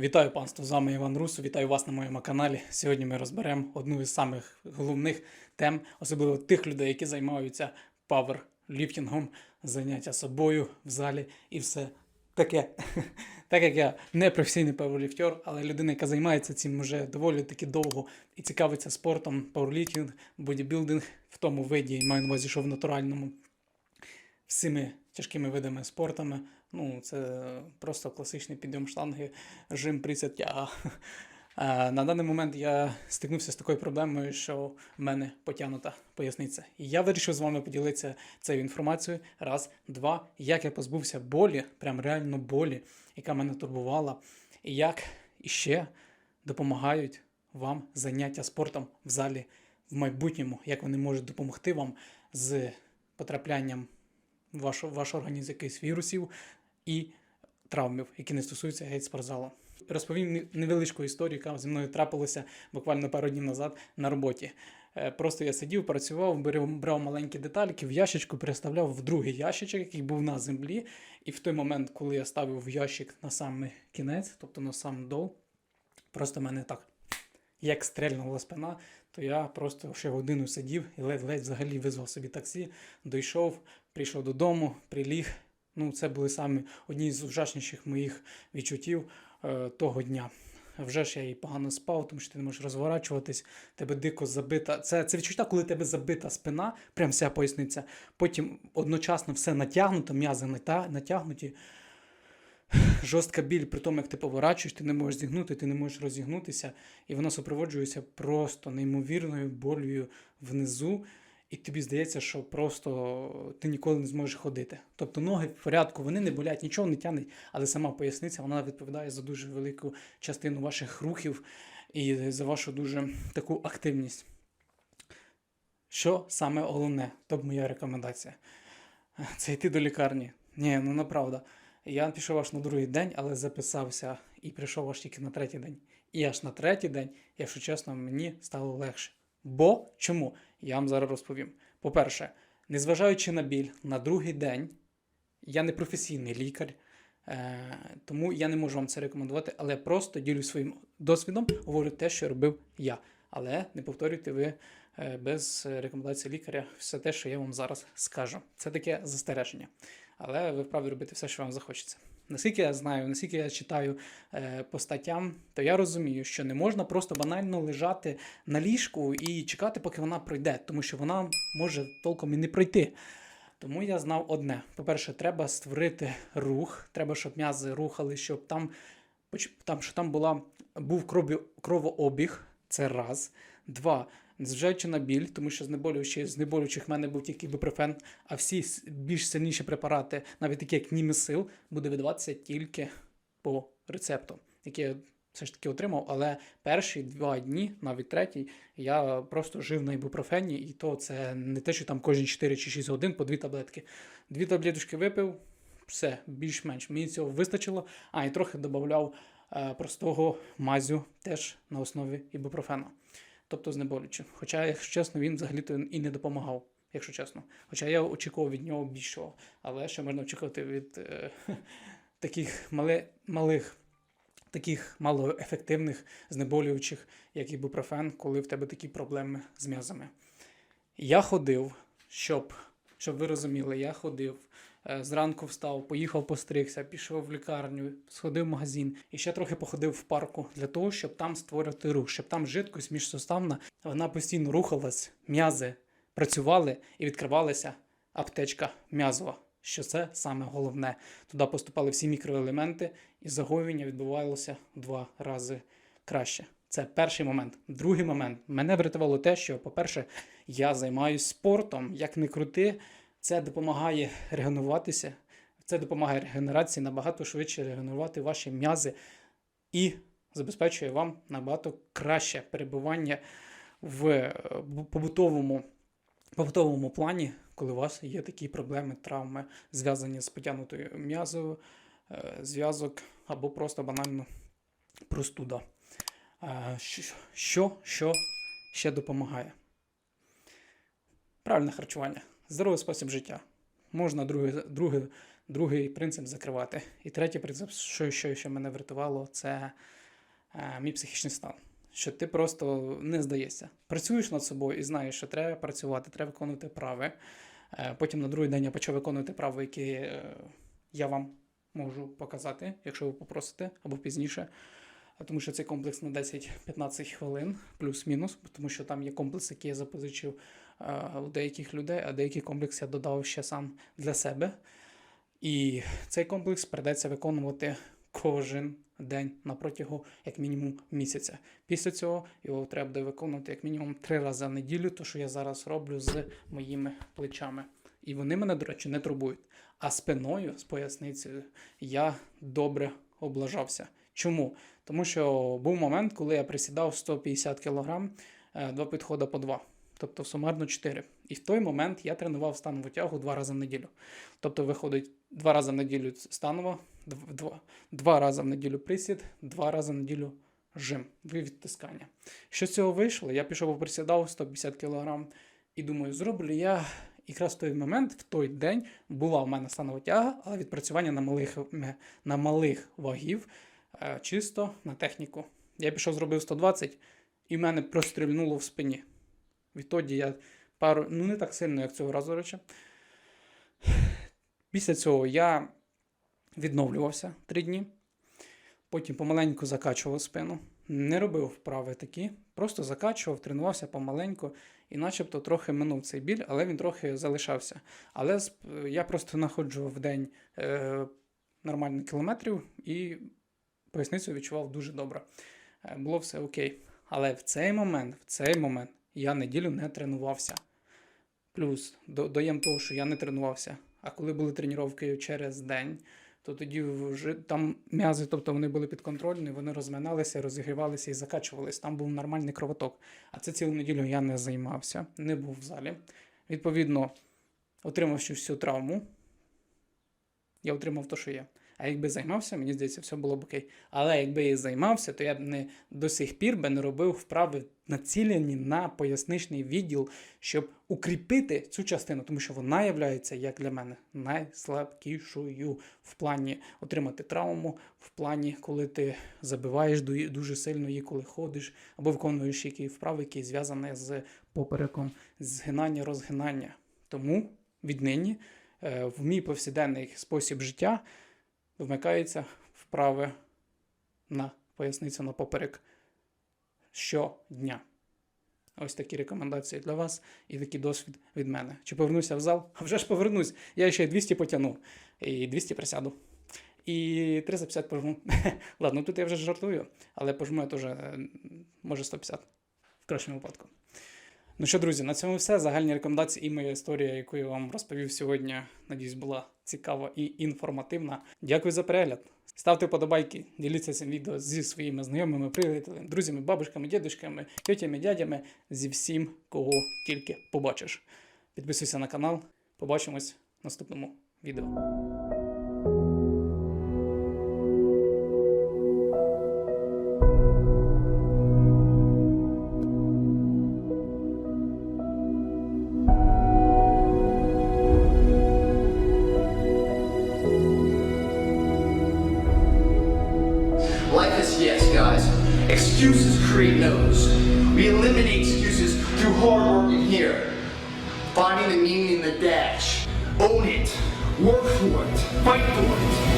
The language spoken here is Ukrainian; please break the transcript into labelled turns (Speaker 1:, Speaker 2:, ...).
Speaker 1: Вітаю панство! З вами Іван Русу. Вітаю вас на моєму каналі. Сьогодні ми розберемо одну із самих головних тем, особливо тих людей, які займаються паверліфтингом, заняття собою в залі і все таке. Так як я не професійний паверліфтер, але людина, яка займається цим вже доволі таки довго і цікавиться спортом, пауерліфтинг, бодібілдинг в тому виді, маю на увазі, що в натуральному всіми тяжкими видами спортами. Ну, це просто класичний підйом штанги, жим, присід, тяга. На даний момент я стикнувся з такою проблемою, що в мене потягнута поясниця. І я вирішив з вами поділитися цією інформацією. Раз, два, як я позбувся болі, прям реально болі, яка мене турбувала, і як іще допомагають вам заняття спортом в залі в майбутньому, як вони можуть допомогти вам з потраплянням ваш, ваш організм якихось вірусів і травмів, які не стосуються геть спортзалу. Розповім невеличку історію, яка зі мною трапилася буквально пару днів назад на роботі. Е, Просто я сидів, працював, брав, брав маленькі детальки, в ящичку переставляв в другий ящичок, який був на землі. І в той момент, коли я ставив в ящик на самий кінець, тобто на сам дол, просто мене так як стрельнула спина, то я просто ще годину сидів і ледь-ледь взагалі визвав собі таксі, дійшов, прийшов додому, приліг. Ну, це були самі одні з ужасніших моїх відчуттів е, того дня. Вже ж я і погано спав, тому що ти не можеш розворачуватись, тебе дико забита. Це, це відчуття, коли тебе забита спина, прям вся поясниця. Потім одночасно все натягнуто, м'язи натягнуті. Жорстка біль, при тому, як ти поворачуєш, ти не можеш зігнути, ти не можеш розігнутися, і воно супроводжується просто неймовірною болею внизу, і тобі здається, що просто ти ніколи не зможеш ходити. Тобто ноги в порядку, вони не болять, нічого не тягнуть, але сама поясниця вона відповідає за дуже велику частину ваших рухів і за вашу дуже таку активність. Що саме головне, то б моя рекомендація. Це йти до лікарні. Ні, ну направда. Я пішов аж на другий день, але записався і прийшов аж тільки на третій день. І аж на третій день, якщо чесно, мені стало легше. Бо чому? Я вам зараз розповім. По-перше, незважаючи на біль, на другий день я не професійний лікар, е, тому я не можу вам це рекомендувати, але просто ділюсь своїм досвідом, говорю те, що робив я. Але не повторюйте ви е, без рекомендації лікаря все те, що я вам зараз скажу. Це таке застереження. Але ви вправі робити все, що вам захочеться. Наскільки я знаю, наскільки я читаю е, по статтям, то я розумію, що не можна просто банально лежати на ліжку і чекати, поки вона пройде, тому що вона може толком і не пройти. Тому я знав одне: по-перше, треба створити рух, треба, щоб м'язи рухали, щоб там, там, що там була, був кровообіг. Це раз. Два. Незважаючи на біль, тому що знеболюючи, знеболюючих в мене був тільки ібупрофен, а всі більш сильніші препарати, навіть такі як Німесил, буде видаватися тільки по рецепту, який я все ж таки отримав. Але перші два дні, навіть третій, я просто жив на ібупрофені, і то це не те, що там кожні 4 чи 6 годин по дві таблетки. Дві таблеточки випив, все, більш-менш. Мені цього вистачило. А, і трохи додавав е, простого мазю теж на основі ібупрофена. Тобто знеболюючи. Хоча, якщо чесно, він взагалі-то і не допомагав, якщо чесно. Хоча я очікував від нього більшого. Але що можна очікувати від е, таких мале, малих, таких малоефективних знеболюючих, як ібупрофен, коли в тебе такі проблеми з м'язами. Я ходив, щоб, щоб ви розуміли, я ходив. Е, Зранку встав, поїхав постригся, пішов в лікарню, сходив в магазин і ще трохи походив в парку для того, щоб там створити рух, щоб там жидкость міжсуставна, вона постійно рухалась, м'язи працювали і відкривалася аптечка м'язова. Що це саме головне. Туди поступали всі мікроелементи, і загоювання відбувалося два рази краще. Це перший момент. Другий момент. Мене врятувало те, що, по-перше, я займаюся спортом, як не крути, це допомагає регенуватися, це допомагає регенерації набагато швидше регенерувати ваші м'язи і забезпечує вам набагато краще перебування в е, побутовому, побутовому плані, коли у вас є такі проблеми, травми, зв'язані з потягнутою м'язою, е, зв'язок або просто банально простуда. Е, Що, що ще допомагає? Правильне харчування, здоровий спосіб життя. Можна друге, друге Другий принцип закривати. І третій принцип, що, що, що мене врятувало, це е, мій психічний стан. Що ти просто не здаєшся. Працюєш над собою і знаєш, що треба працювати, треба виконувати прави. Е, потім на другий день я почав виконувати прави, які е, я вам можу показати, якщо ви попросите, або пізніше. Тому що цей комплекс на 10-15 хвилин, плюс-мінус, тому що там є комплекс, який я запозичив е, у деяких людей, а деякий комплекс я додав ще сам для себе. І цей комплекс придеться виконувати кожен день на протягу як мінімум місяця. Після цього його треба буде виконувати як мінімум три рази в неділю, то що я зараз роблю з моїми плечами. І вони мене, до речі, не турбують. А спиною, з поясницею, я добре облажався. Чому? Тому що був момент, коли я присідав 150 кг, е, два підходи по два. Тобто сумарно 4. І в той момент я тренував станову тягу два рази в неділю. Тобто виходить два рази в неділю станова, два, два рази в неділю присід, два рази в неділю жим, дві відтискання. Що з цього вийшло? Я пішов поприсідав 150 кг і думаю, зроблю я якраз в той момент, в той день була в мене станова тяга, але відпрацювання на малих, на малих вагів, чисто на техніку. Я пішов, зробив 120, і в мене прострільнуло в спині. Відтоді я пару, ну не так сильно, як цього разу, речі. Після цього я відновлювався три дні, потім помаленьку закачував спину. Не робив вправи такі, просто закачував, тренувався помаленьку і начебто трохи минув цей біль, але він трохи залишався. Але я просто знаходжу в день е, нормальних кілометрів і поясницю відчував дуже добре. Е, було все окей. Але в цей момент, в цей момент я неділю не тренувався. Плюс доєм того, що я не тренувався. А коли були тренування через день, то тоді вже там м'язи, тобто вони були підконтрольні, вони розминалися, розігрівалися і закачувалися. Там був нормальний кровоток. А це цілу неділю я не займався, не був в залі. Відповідно, отримавши всю травму, я отримав те, що є. А якби займався, мені здається, все було б окей. Але якби я займався, то я б не до сих пір би не робив вправи націлені на поясничний відділ, щоб укріпити цю частину, тому що вона є, як для мене, найслабкішою в плані отримати травму, в плані, коли ти забиваєш ду- дуже сильно її, коли ходиш, або виконуєш які вправи, які зв'язані з попереком, згинання, розгинання. Тому віднині е, в мій повсякденний спосіб життя вмикається вправи на поясницю на поперек щодня. Ось такі рекомендації для вас і такий досвід від мене. Чи повернуся в зал? А вже ж повернусь. Я ще 200 потягну, і 200 присяду. І 350 пожму. Ладно, тут я вже жартую, але пожму я теж може 150 в кращому випадку. Ну що, друзі, на цьому все. Загальні рекомендації і моя історія, яку я вам розповів сьогодні, надіюсь, була цікава і інформативна. Дякую за перегляд. Ставте вподобайки, діліться цим відео зі своїми знайомими, приятелями, друзями, бабушками, дідушками, тьотями, дядями, зі всім, кого тільки побачиш. Підписуйся на канал. Побачимось в наступному відео.
Speaker 2: Yes, guys. Excuses create no's. We eliminate excuses through hard work in here. Finding the meaning in the dash. Own it. Work for it. Fight for it.